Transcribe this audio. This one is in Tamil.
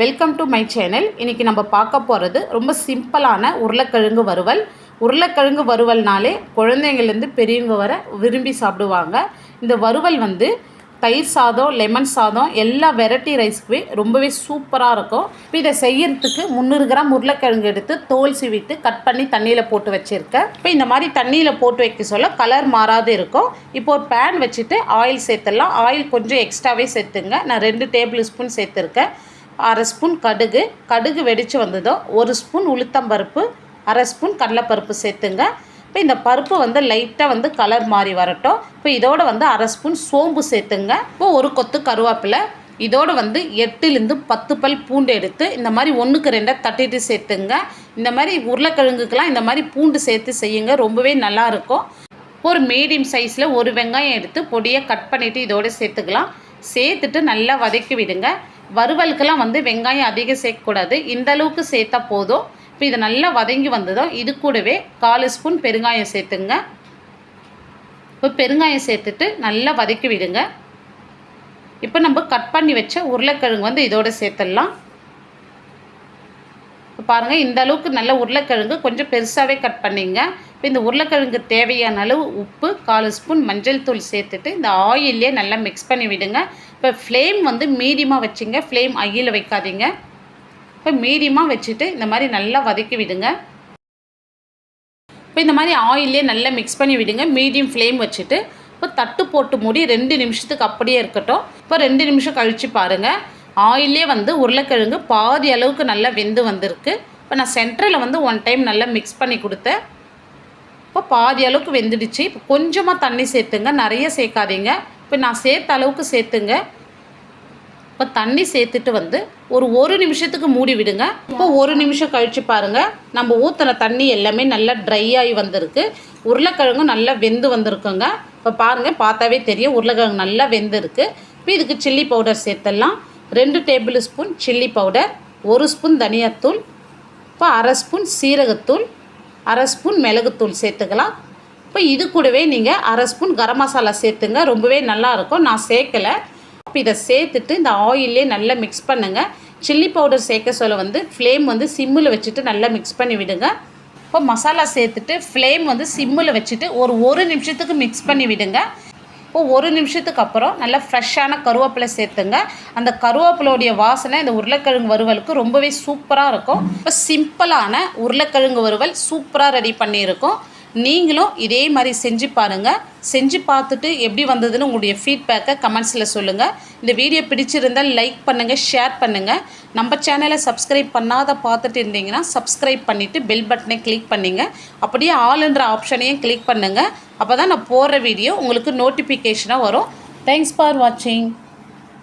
வெல்கம் டு மை சேனல் இன்றைக்கி நம்ம பார்க்க போகிறது ரொம்ப சிம்பிளான உருளைக்கிழங்கு வறுவல். உருளைக்கிழங்கு வறுவல்னாலே குழந்தைங்கள்லேருந்து பெரியவங்க வர விரும்பி சாப்பிடுவாங்க. இந்த வறுவல் வந்து தயிர் சாதம் லெமன் சாதம் எல்லா வெரைட்டி ரைஸ்க்குமே ரொம்பவே சூப்பராக இருக்கும். இப்போ இதை செய்யறதுக்கு முந்நூறு கிராம் உருளைக்கிழங்கு எடுத்து தோல் சிவிட்டு கட் பண்ணி தண்ணியில் போட்டு வச்சுருக்கேன். இப்போ இந்த மாதிரி தண்ணியில் போட்டு வைக்க சொல்ல கலர் மாறாது இருக்கும். இப்போ ஒரு பேன் வச்சுட்டு ஆயில் சேர்த்துடலாம். ஆயில் கொஞ்சம் எக்ஸ்ட்ராவே சேர்த்துங்க. நான் ரெண்டு டேபிள் ஸ்பூன் சேர்த்துருக்கேன். அரை ஸ்பூன் கடுகு. கடுகு வெடித்து வந்ததும் ஒரு ஸ்பூன் உளுத்தம்பருப்பு அரை ஸ்பூன் கடலைப்பருப்பு சேர்த்துங்க. இப்போ இந்த பருப்பு வந்து லைட்டாக வந்து கலர் மாறி வரட்டும். இப்போ இதோட வந்து அரை ஸ்பூன் சோம்பு சேர்த்துங்க. இப்போ ஒரு கொத்து கருவேப்பிலை இதோடு வந்து எட்டுலேருந்து பத்து பல் பூண்டு எடுத்து இந்த மாதிரி ஒன்றுக்கு ரெண்டாக தட்டிட்டு சேர்த்துங்க. இந்த மாதிரி உருளைக்கிழங்குக்கெலாம் இந்த மாதிரி பூண்டு சேர்த்து செய்யுங்க. ரொம்பவே நல்லா இருக்கும். ஒரு மீடியம் சைஸில் ஒரு வெங்காயம் எடுத்து பொடியை கட் பண்ணிவிட்டு இதோடு சேர்த்துக்கலாம். சேர்த்துட்டு நல்லா வதக்கி விடுங்க. வறுவலுக்கெல்லாம் வந்து வெங்காயம் அதிகம் சேர்க்கக்கூடாது. இந்த அளவுக்கு சேர்த்தா போதும். இப்போ இது நல்லா வதங்கி வந்ததும் இது கூடவே கால் ஸ்பூன் பெருங்காயம் சேர்த்துங்க. இப்போ பெருங்காயம் சேர்த்துட்டு நல்லா வதக்கி விடுங்க. இப்போ நம்ம கட் பண்ணி வச்ச உருளைக்கிழங்கு வந்து இதோடு சேர்த்துடலாம். இப்போ பாருங்கள் இந்த அளவுக்கு நல்ல உருளைக்கிழங்கு கொஞ்சம் பெருசாகவே கட் பண்ணிங்க. இப்போ இந்த உருளைக்கிழங்கு தேவையான அளவு உப்பு கால் ஸ்பூன் மஞ்சள் தூள் சேர்த்துட்டு இந்த ஆயிலே நல்லா மிக்ஸ் பண்ணி விடுங்க. இப்போ ஃப்ளேம் வந்து மீடியமாக வச்சுங்க. ஃப்ளேம் ஐயில் வைக்காதீங்க. இப்போ மீடியமாக வச்சுட்டு இந்த மாதிரி நல்லா வதக்கி விடுங்க. இப்போ இந்த மாதிரி ஆயிலே நல்லா மிக்ஸ் பண்ணி விடுங்க. மீடியம் ஃப்ளேம் வச்சுட்டு இப்போ தட்டு போட்டு மூடி ரெண்டு நிமிஷத்துக்கு அப்படியே இருக்கட்டும். இப்போ ரெண்டு நிமிஷம் கழித்து பாருங்கள் ஆயிலே வந்து உருளைக்கிழங்கு பாதி அளவுக்கு நல்லா வெந்து வந்திருக்கு. இப்போ நான் சென்டரில் வந்து ஒன் டைம் நல்லா மிக்ஸ் பண்ணி கொடுத்தேன். இப்போ பாதி அளவுக்கு வெந்துடுச்சு. இப்போ கொஞ்சமாக தண்ணி சேர்த்துங்க. நிறைய சேர்க்காதீங்க. இப்போ நான் சேர்த்த அளவுக்கு சேர்த்துங்க. இப்போ தண்ணி சேர்த்துட்டு வந்து ஒரு ஒரு நிமிஷத்துக்கு மூடி விடுங்க. இப்போ ஒரு நிமிஷம் கழித்து பாருங்கள் நம்ம ஊற்றின தண்ணி எல்லாமே நல்லா ட்ரை ஆகி வந்திருக்கு. உருளைக்கிழங்கும் நல்லா வெந்து வந்திருக்குங்க. இப்போ பாருங்கள் பார்த்தாவே தெரியும். உருளைக்கிழங்கு நல்லா வெந்திருக்கு. இப்போ இதுக்கு சில்லி பவுடர் சேர்த்துடலாம். ரெண்டு டேபிள் ஸ்பூன் சில்லி பவுடர் ஒரு ஸ்பூன் தனியாத்தூள் இப்போ அரை ஸ்பூன் சீரகத்தூள் அரை ஸ்பூன் மிளகுத்தூள் சேர்த்துக்கலாம். இப்போ இது கூடவே நீங்கள் அரை ஸ்பூன் கரம் மசாலா சேர்த்துங்க. ரொம்பவே நல்லாயிருக்கும் நான் சேர்க்கலை. இப்போ இதை சேர்த்துட்டு இந்த ஆயிலே நல்லா மிக்ஸ் பண்ணுங்கள் சில்லி பவுடர் சேர்க்க சொல்ல வந்து ஃப்ளேம் வந்து சிம்மில் வச்சுட்டு நல்லா மிக்ஸ் பண்ணி விடுங்க. இப்போ மசாலா சேர்த்துட்டு ஃப்ளேம் வந்து சிம்மில் வச்சுட்டு ஒரு ஒரு நிமிஷத்துக்கு மிக்ஸ் பண்ணி விடுங்க. இப்போ ஒரு நிமிஷத்துக்கு அப்புறம் நல்லா ஃப்ரெஷ்ஷான கருவேப்பிலை சேர்த்துங்க. அந்த கருவேப்பிலோடைய வாசனை இந்த உருளைக்கிழங்கு வறுவலுக்கு ரொம்பவே சூப்பராக இருக்கும். இப்போ சிம்பிளான உருளைக்கிழங்கு வறுவல் சூப்பராக ரெடி பண்ணியிருக்கோம். நீங்களும் இதே மாதிரி செஞ்சு பாருங்கள் செஞ்சு பார்த்துட்டு எப்படி வந்ததுன்னு உங்களுடைய ஃபீட்பேக்கை கமெண்ட்ஸில் சொல்லுங்கள் இந்த வீடியோ பிடிச்சிருந்தால் லைக் பண்ணுங்கள் ஷேர் பண்ணுங்கள் நம்ம சேனலை சப்ஸ்கிரைப் பண்ணாத பார்த்துட்டு இருந்தீங்கன்னா சப்ஸ்கிரைப் பண்ணிவிட்டு பெல் பட்டனை கிளிக் பண்ணிங்க. அப்படியே ஆளுன்ற ஆப்ஷனையும் கிளிக் பண்ணுங்கள் அப்போ தான் நான் போடுற வீடியோ உங்களுக்கு நோட்டிஃபிகேஷனாக வரும். தேங்க்ஸ் ஃபார் வாட்சிங்